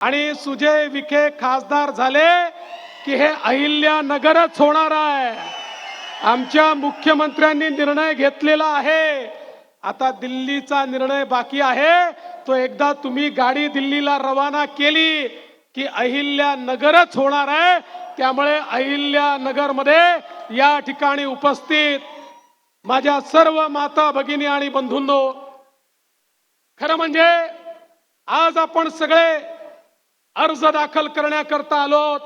आणि सुजय विखे खासदार झाले की हे अहिल्या नगरच होणार आहे. आमच्या मुख्यमंत्र्यांनी निर्णय घेतलेला आहे. आता दिल्लीचा निर्णय बाकी आहे. तो एकदा तुम्ही गाडी दिल्लीला रवाना केली की अहिल्या नगरच होणार आहे. त्यामुळे अहिल्या नगरमध्ये या ठिकाणी उपस्थित माझ्या सर्व माता भगिनी आणि बंधूंनो खरं म्हणजे आज आपण सगळे अर्ज दाखल करण्याकरता आलोत.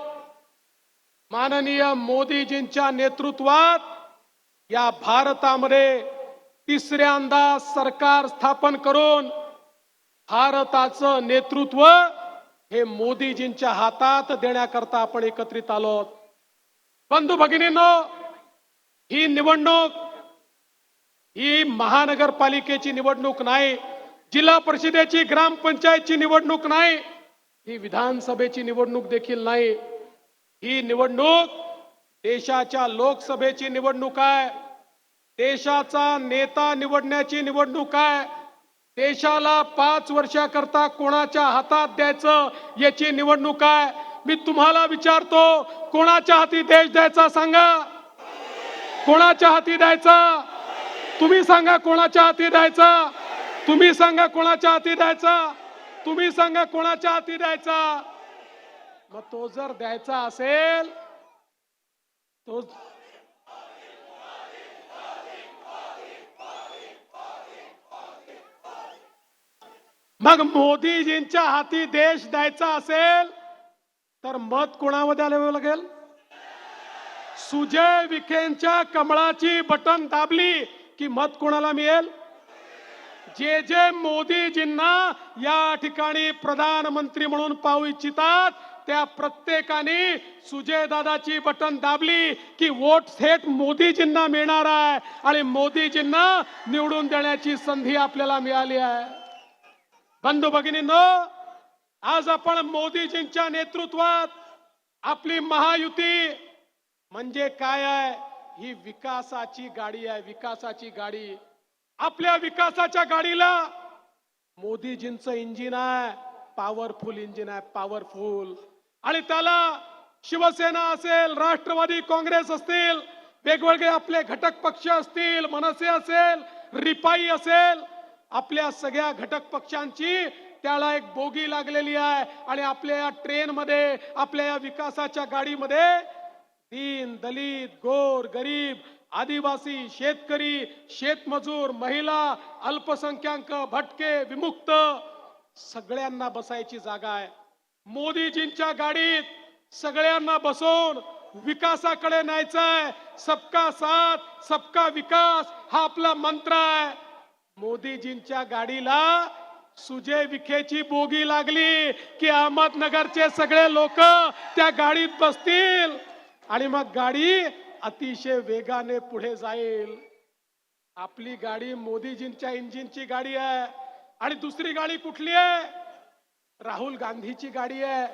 माननीय मोदीजींच्या नेतृत्वात या भारतामध्ये तिसऱ्यांदा सरकार स्थापन करून भारताचं नेतृत्व हे मोदीजींच्या हातात देण्याकरता आपण एकत्रित आलो बंधू भगिनींनो ही निवडणूक ही महानगरपालिकेची निवडणूक नाही जिल्हा परिषदेची ग्रामपंचायतची निवडणूक नाही ही विधानसभेची निवडणूक देखील नाही. ही निवडणूक देशाच्या लोकसभेची निवडणूक आहे. देशाचा नेता निवडण्याची निवडणूक आहे. देशाला पाच वर्षाकरता कोणाच्या हातात द्यायचं याची निवडणूक आहे. मी तुम्हाला विचारतो कोणाच्या हाती देश द्यायचा सांगा? कोणाच्या हाती द्यायचा? तुम्ही सांगा कोणाच्या हाती द्यायचा? तुम्ही सांगा कोणाच्या हाती द्यायचा? तुम्ही सांगा कोणाच्या हाती द्यायचा? मग तो जर द्यायचा असेल तो मग मोदीजींच्या हाती देश द्यायचा असेल तर मत कोणामध्ये आले लागेल? सुजय विखेंच्या कमळाची बटन दाबली की मत कोणाला मिळेल? जे जे मोदीजींना या ठिकाणी प्रधानमंत्री म्हणून पाहू इच्छितात त्या प्रत्येकाने सुजय दादाची बटन दाबली की वोट थेट मोदीजींना मिळणार आहे आणि मोदीजींना निवडून देण्याची संधी आपल्याला मिळाली आहे. बंधू भगिनींनो आज आपण मोदीजींच्या नेतृत्वात आपली महायुती म्हणजे काय आहे? ही विकासाची गाडी आहे विकासाची गाडी. आपल्या विकासाच्या गाडीला मोदीजींचं इंजिन आहे पॉवरफुल इंजिन आहे पॉवरफुल आणि त्याला शिवसेना असेल राष्ट्रवादी काँग्रेस असतील वेगवेगळे आपले घटक पक्ष असतील मनसे असेल रिपाई असेल आपल्या सगळ्या घटक पक्षांची त्याला एक बोगी लागलेली आहे. आणि आपल्या या ट्रेनमध्ये आपल्या या विकासाच्या गाडीमध्ये दीन दलित गोर गरीब आदिवासी शेतकरी शेतमजूर महिला अल्पसंख्याक भटके विमुक्त सगळ्यांना बसायची जागा आहे. मोदीजींच्या गाडीत सगळ्यांना बसवून विकासाकडे न्यायचं आहे. सबका साथ सबका विकास हा आपला मंत्र आहे. मोदीजींच्या गाडीला सुजय विखेची बोगी लागली की अहमदनगरचे सगळे लोक त्या गाडीत बसतील. आणि मग गाडी अतिशय वेगाने पुढे जाईल. आपली गाडी मोदीजींच्या इंजिनची गाडी आहे. आणि दुसरी गाडी कुठली आहे? राहुल गांधीची गाडी आहे.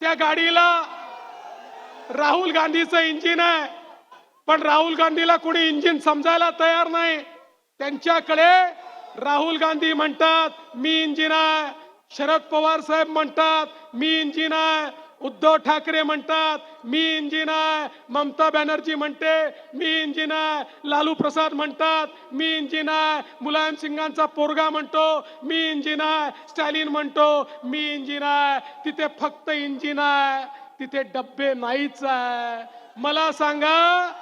त्या गाडीला राहुल गांधीचं इंजिन आहे. पण राहुल गांधीला कुणी इंजिन समजायला तयार नाही. त्यांच्याकडे राहुल गांधी म्हणतात मी इंजिन आहे. शरद पवार साहेब म्हणतात मी इंजिन आहे. उद्धव ठाकरे म्हणतात मी इंजिन आहे ममता बॅनर्जी म्हणते मी इंजिन आहे लालू प्रसाद म्हणतात मी इंजिन आहे मुलायम सिंगांचा पोरगा म्हणतो मी इंजिन आहे स्टॅलिन म्हणतो मी इंजिन आहे तिथे फक्त इंजिन आहे तिथे डब्बे नाहीच आहे. मला सांगा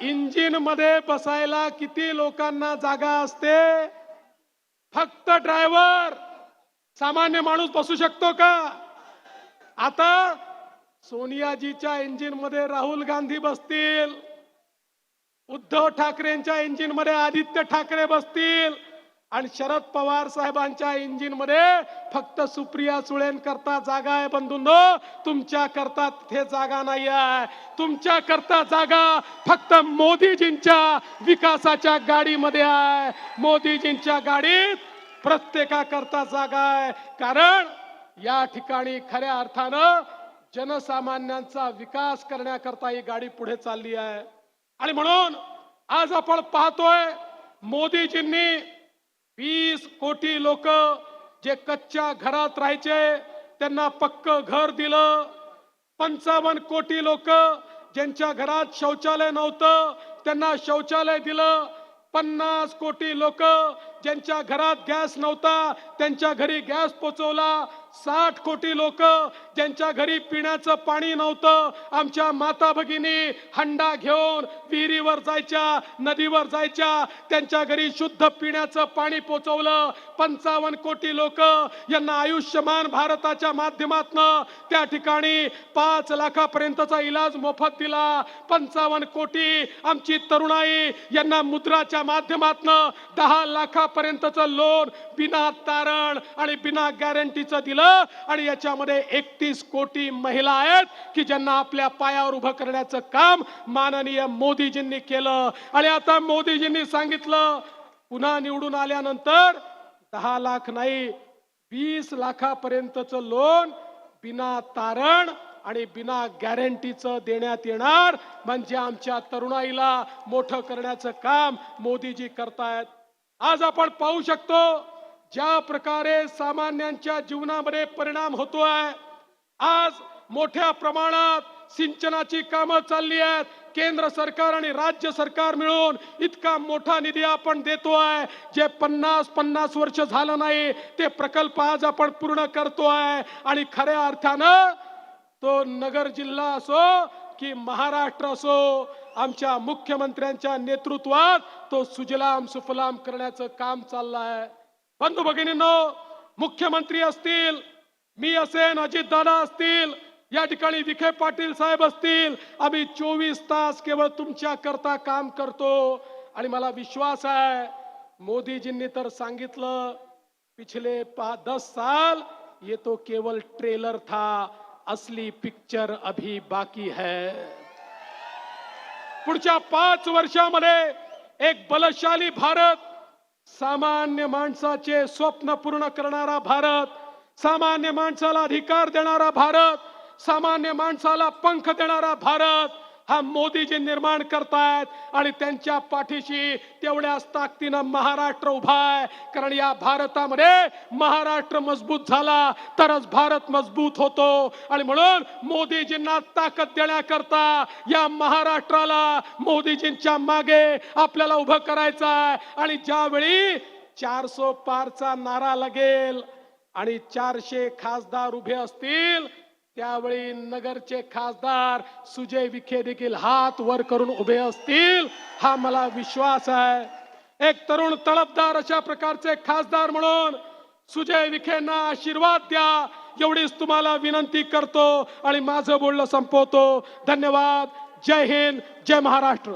इंजिनमध्ये बसायला किती लोकांना जागा असते? फक्त ड्रायव्हर सामान्य माणूस बसू शकतो का? आता सोनियाजीच्या इंजिनमध्ये राहुल गांधी बसतील. उद्धव ठाकरेंच्या इंजिनमध्ये आदित्य ठाकरे बसतील. आणि शरद पवार साहेबांच्या इंजिनमध्ये फक्त सुप्रिया सुळेन करता जागा आहे बंधूंनो. तुमच्या करता तिथे जागा नाही आहे. तुमच्या करता जागा फक्त मोदीजींच्या विकासाच्या गाडीमध्ये आहे. मोदीजींच्या गाडीत प्रत्येकाकरता जागा आहे. कारण या ठिकाणी खऱ्या अर्थानं जनसामान्यांचा विकास करण्याकरता ही गाडी पुढे चालली आहे. आणि म्हणून आज आपण पाहतोय मोदीजींनी वीस कोटी लोक जे कच्च्या घरात राहायचे त्यांना पक्क घर दिलं. पंचावन्न कोटी लोक ज्यांच्या घरात शौचालय नव्हतं त्यांना शौचालय दिलं. पन्नास कोटी लोक ज्यांच्या घरात गॅस नव्हता त्यांच्या घरी गॅस पोचवला. साठ कोटी लोक ज्यांच्या घरी पिण्याचं पाणी नव्हतं आमच्या माता भगिनी हंडा घेऊन विहिरीवर जायच्या नदीवर जायच्या त्यांच्या घरी शुद्ध पिण्याचं पाणी पोचवलं. पंचावन्न कोटी लोक यांना आयुष्यमान भारताच्या माध्यमातनं त्या ठिकाणी पाच लाखापर्यंतचा इलाज मोफत दिला. पंचावन्न कोटी आमची तरुणाई यांना मुद्राच्या माध्यमातनं दहा लाखापर्यंतचं लोन बिना तारण आणि बिना गॅरंटीचं दिलं आणि याच्यामध्ये एकतीस कोटी महिला आहेत की ज्यांना आपल्या पायावर उभं करण्याचं काम माननीय मोदीजींनी केलं. आणि आता मोदीजींनी सांगितलं पुन्हा निवडून आल्यानंतर दहा लाख नाही वीस लाखापर्यंतचं लोन बिना तारण आणि बिना गॅरंटीचं देण्यात येणार. म्हणजे आमच्या तरुणाईला मोठं करण्याचं काम मोदीजी करतायत. आज आपण पाहू शकतो ज्या प्रकारे सामान्यांच्या जीवनामध्ये परिणाम होतोय आज मोठ्या प्रमाणात सिंचनाची कामं चालली आहेत. केंद्र सरकार आणि राज्य सरकार मिळून इतका मोठा निधी आपण देतोय जे पन्नास पन्नास वर्ष झालं नाही ते प्रकल्प आज आपण पूर्ण करतोय आणि खऱ्या अर्थानं तो नगर जिल्हा असो की महाराष्ट्र असो आमच्या मुख्यमंत्र्यांच्या नेतृत्वात तो सुजलाम सुफलाम करण्याचं काम चाललं आहे. बंधू भगिनींनो मुख्यमंत्री असतील मी असेन अजितदादा असतील या ठिकाणी विखे पाटील साहेब असतील आम्ही चोवीस तास केवळ तुमच्या करता काम करतो. आणि मला विश्वास आहे मोदीजींनी तर सांगितलं पिछले पा दस साल ये तो केवल ट्रेलर था असली पिक्चर अभी बाकी है. पुढच्या पाच वर्षामध्ये एक बलशाली भारत सामान्य माणसाचे स्वप्न पूर्ण करणारा भारत सामान्य माणसाला अधिकार देणारा भारत सामान्य माणसाला पंख देणारा भारत हा मोदीजी निर्माण करतायत आणि त्यांच्या पाठीशी तेवढ्याच ताकदीनं महाराष्ट्र उभा आहे. कारण या भारतामध्ये महाराष्ट्र मजबूत झाला तरच भारत मजबूत होतो. आणि म्हणून मोदीजींना ताकद देण्याकरता या महाराष्ट्राला मोदीजींच्या मागे आपल्याला उभं करायचं आहे. आणि ज्यावेळी चारसो पारचा नारा लागेल आणि चारशे खासदार उभे असतील त्यावेळी नगरचे खासदार सुजय विखे देखील हात वर करून उभे असतील हा मला विश्वास आहे. एक तरुण तळपदार अशा प्रकारचे खासदार म्हणून सुजय विखेंना आशीर्वाद द्या. एवढीच तुम्हाला विनंती करतो आणि माझं बोलणं संपवतो. धन्यवाद. जय हिंद. जय महाराष्ट्र.